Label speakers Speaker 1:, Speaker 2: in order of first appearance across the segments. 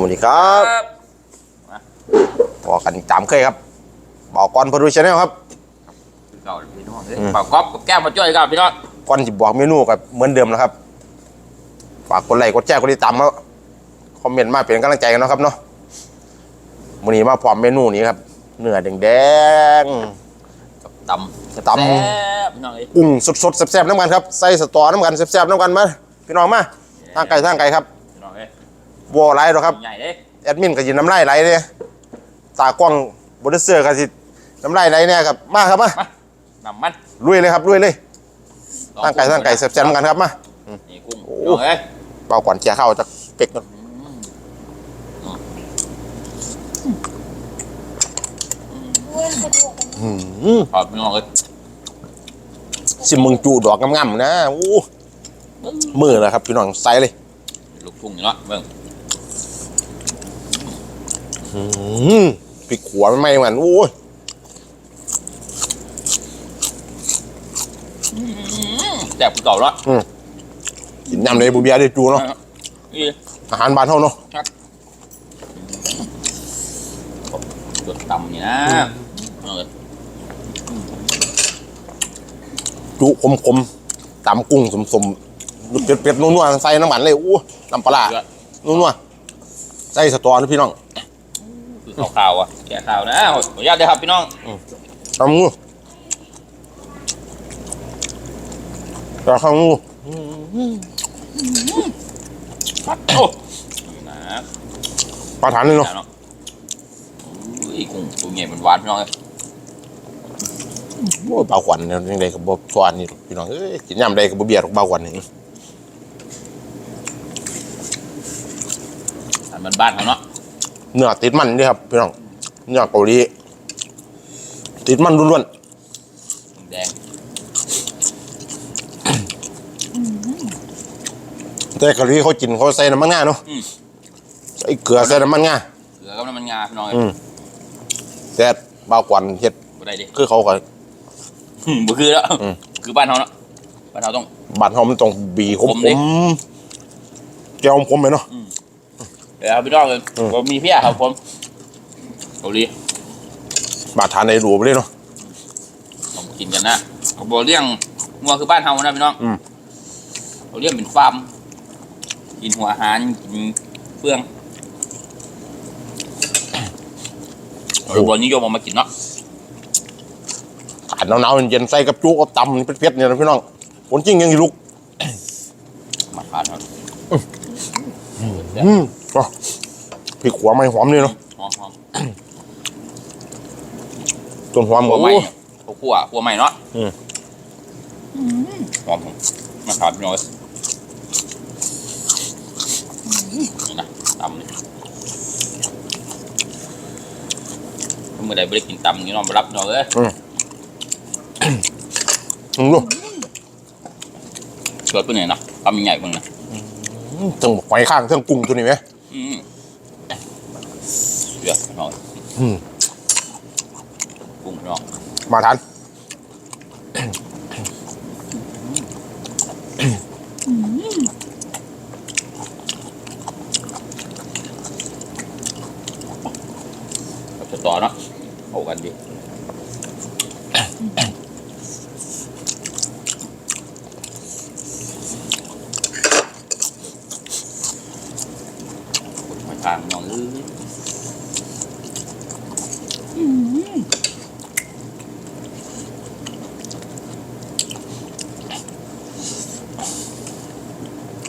Speaker 1: สวัสดีครับพอกันตามเคยครับบอกก่อนพอดูชาแนลครับ
Speaker 2: เก่าพี่น้องเอ้ยเป่าก๊อฟกับแก้วมาจ้อยกันพี่น้อง
Speaker 1: ก่อนจะบอกเมนูกับเหมือนเดิมนะครับฝากกดไลค์กดแชร์กดติดตามแล้วคอมเมนต์มาเป็นกำลังใจกันเนาะครับเนาะวันนี้มาพร้อมเมนูนี้ครับเนื้อแดง
Speaker 2: ตำ
Speaker 1: ตำ
Speaker 2: แซ่บพี่น้องเอ้ย
Speaker 1: ๆกุ้งสดๆแซ่บๆน้ำกันครับใส่สตอน้ำกันแซ่บๆน้ำกันมาพี่น้องมาทางไกลทางไกลครับ
Speaker 2: พี่น้องเอ้ย
Speaker 1: วัวไรหรอกครับ
Speaker 2: ใหญ่เด้
Speaker 1: แอดมินก็ยินน้ำลายไหลเลยตากล้องบนเสื้อก็สิน้ำลายไหลเนี่ยครับ มาครับ มา
Speaker 2: มาน้ำมัน
Speaker 1: ลุยเลยครับลุยเลยทางไกลทางไกลแซ่บๆน้ำกันครับมา
Speaker 2: นี่กุ้ง
Speaker 1: โอ้
Speaker 2: พี่น้องเอ้ย
Speaker 1: เป่าก่อนเจียเข้าจากเป็กก่อนอืม
Speaker 2: ขอบพี่น้องเอ้ย
Speaker 1: สิมึงจูดอกงามๆนะโอ้มือเลยครับ พี่น้องใส่เลย
Speaker 2: ลูกทุ่งนี่เนาะเบิ่ง
Speaker 1: อืม พริกขัวไม่ไหมเหมือนโอ้ย
Speaker 2: แซ่บกูเก่าแล้ว
Speaker 1: กินยำเลยบูเบียได้จูเนาะ
Speaker 2: นี่
Speaker 1: อาหารบ้านเฮาเนาะ
Speaker 2: ตัวตำนี่นะพี่น้องเอ้ย
Speaker 1: จุคมๆตำกุ้งสมๆลูกเป็ดๆนัวๆใส่น้ำมันเลยโอ้น้ำปลาร้านัวๆใส่สตอนะพี่น้อง
Speaker 2: คือข้าวขาวอะแกะข้าวนะขออนุญาตเลยครับพี่น้อง
Speaker 1: ทำงูกระข้างงู
Speaker 2: โอ้นี่นะ
Speaker 1: ปลาฐานเลยเนาะ
Speaker 2: เนาะอุ้ยกุ้งตัวใหญ่มันหวานพี่น้องเอ้ย
Speaker 1: โอ้ยปลาขวัญเนี่ยยังไงกับบ่สวานนี่พี่น้องเอ้ยกินยำใดกับบ่เบียดปลาขวัญนี่
Speaker 2: อันบ้านๆเขาเนาะ
Speaker 1: เนื้อติดมันนี่ครับพี่น้องเนื้อเกาหลีติดมันล้วน
Speaker 2: แดง
Speaker 1: ๆแต่เกาหลีเขากินเขาใส่น้ำมันงาเนาะ
Speaker 2: อืม
Speaker 1: ใส่เกลือใส่น้ำมันงา
Speaker 2: เหลือกับน้ำมันงาพี่น้องเอ้ย
Speaker 1: อืมแต่ปลาขวัญเฮ็ด
Speaker 2: บ่ได้ดิ
Speaker 1: คือเขาก็
Speaker 2: อืมบ่คือแล้ว
Speaker 1: อืม
Speaker 2: คือบ้านเขาเนาะบ้านเขาต้อง
Speaker 1: บ้านเฮามันต้องบีข
Speaker 2: ขมดิ
Speaker 1: มๆแก้วขมๆไปเนาะ
Speaker 2: เดี๋ยวเอาพี่น้องเลย
Speaker 1: อืม
Speaker 2: ผมมีเพี้ยครับผมเกาหลี
Speaker 1: บาดทานในรูไปเลยเนาะ
Speaker 2: ผมกินกันนะเขาบอกเลี้ยงงัวคือบ้านเฮานะพี่น้อง
Speaker 1: อืม
Speaker 2: เขาเลี้ยงเป็นฟาร์มกินหัวอาหารกินเฟืองเราบอนิยมเอามากินเนาะ
Speaker 1: อากาศหนาวๆเย็นๆใส่กับจุกับตำนี่เผ็ดๆเนี่ยนะพี่น้องผลจริงยังสิลูก
Speaker 2: มาทานเนาะ
Speaker 1: อืม อะพริกขัวไม่หอมเลยเนาะ
Speaker 2: หอมหอม
Speaker 1: ต้นหอม
Speaker 2: หัว
Speaker 1: โอ้
Speaker 2: ใหม่
Speaker 1: ย
Speaker 2: หัวคั่วหัวใหม่เนาะ
Speaker 1: อืม
Speaker 2: หอมผมมาทานพี่น้องเลยนี่นะตำนี่เมื่อใดไม่ได้กินตำนี่น้องมารับน้องเอ้ย
Speaker 1: อืมดู
Speaker 2: เกิดเป็นไงนะทำยังไงบ้างนะ
Speaker 1: ถึงไฟข้างถึงกุ้งตัวนี้ไหม
Speaker 2: อืม เดี๋ยวน้อง
Speaker 1: อืม
Speaker 2: กุ้งน้อง
Speaker 1: มาทาน
Speaker 2: เราจะต่อเนาะเอากันดิมาทางน้องเอ้ย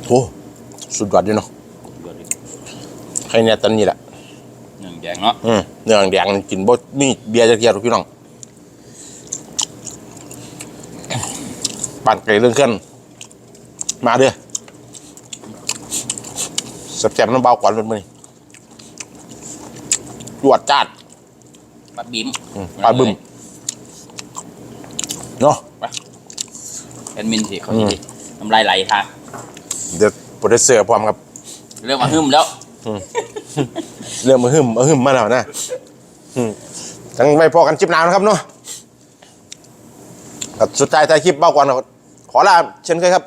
Speaker 1: โอ้สุดยอดดีเนาะ
Speaker 2: เดี๋ยวดิ
Speaker 1: ใครเนี่ยตอนนี้แหละ
Speaker 2: หนึ่งแดงเนาะ
Speaker 1: อืมเนื้อแดงๆกินบ่มีเบียร์จะเกียร์พี่น้องปั่นไก่เรื่องเคลื่อนมาเด้อแซ่บๆน้ำเบาก่อนเป็นมือนี้จวดจ้าด
Speaker 2: ปลาบิ้ม
Speaker 1: ปลาบึ้มเนาะ
Speaker 2: แอดมินสิเขาดีทำลายไหลท่ะ
Speaker 1: เดี๋ยวโปรดิวเซอร์พร้อมครับ
Speaker 2: เรื่องมาหึมแล้ว
Speaker 1: เรื่องมาหึมมาหึมมาแล้วนะทั้งไม่พอกันจิ้หน้ำนะครับเนาะก็สุดท้ายท้ายคลิปเบ้ากวนก็ขอลาเช่นเคยครับ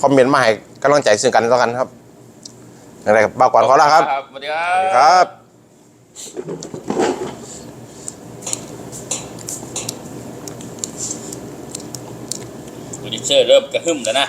Speaker 1: คอมเมนต์มาให้กำลังใจซึ่งกันและกันครับอะไรครับเบ้ากวนขอลาครับ
Speaker 2: สวัสดีครั
Speaker 1: สวัสดี
Speaker 2: บ
Speaker 1: ครับ
Speaker 2: ดิเซอร์เริ่มกระหึ่มแล้วนะ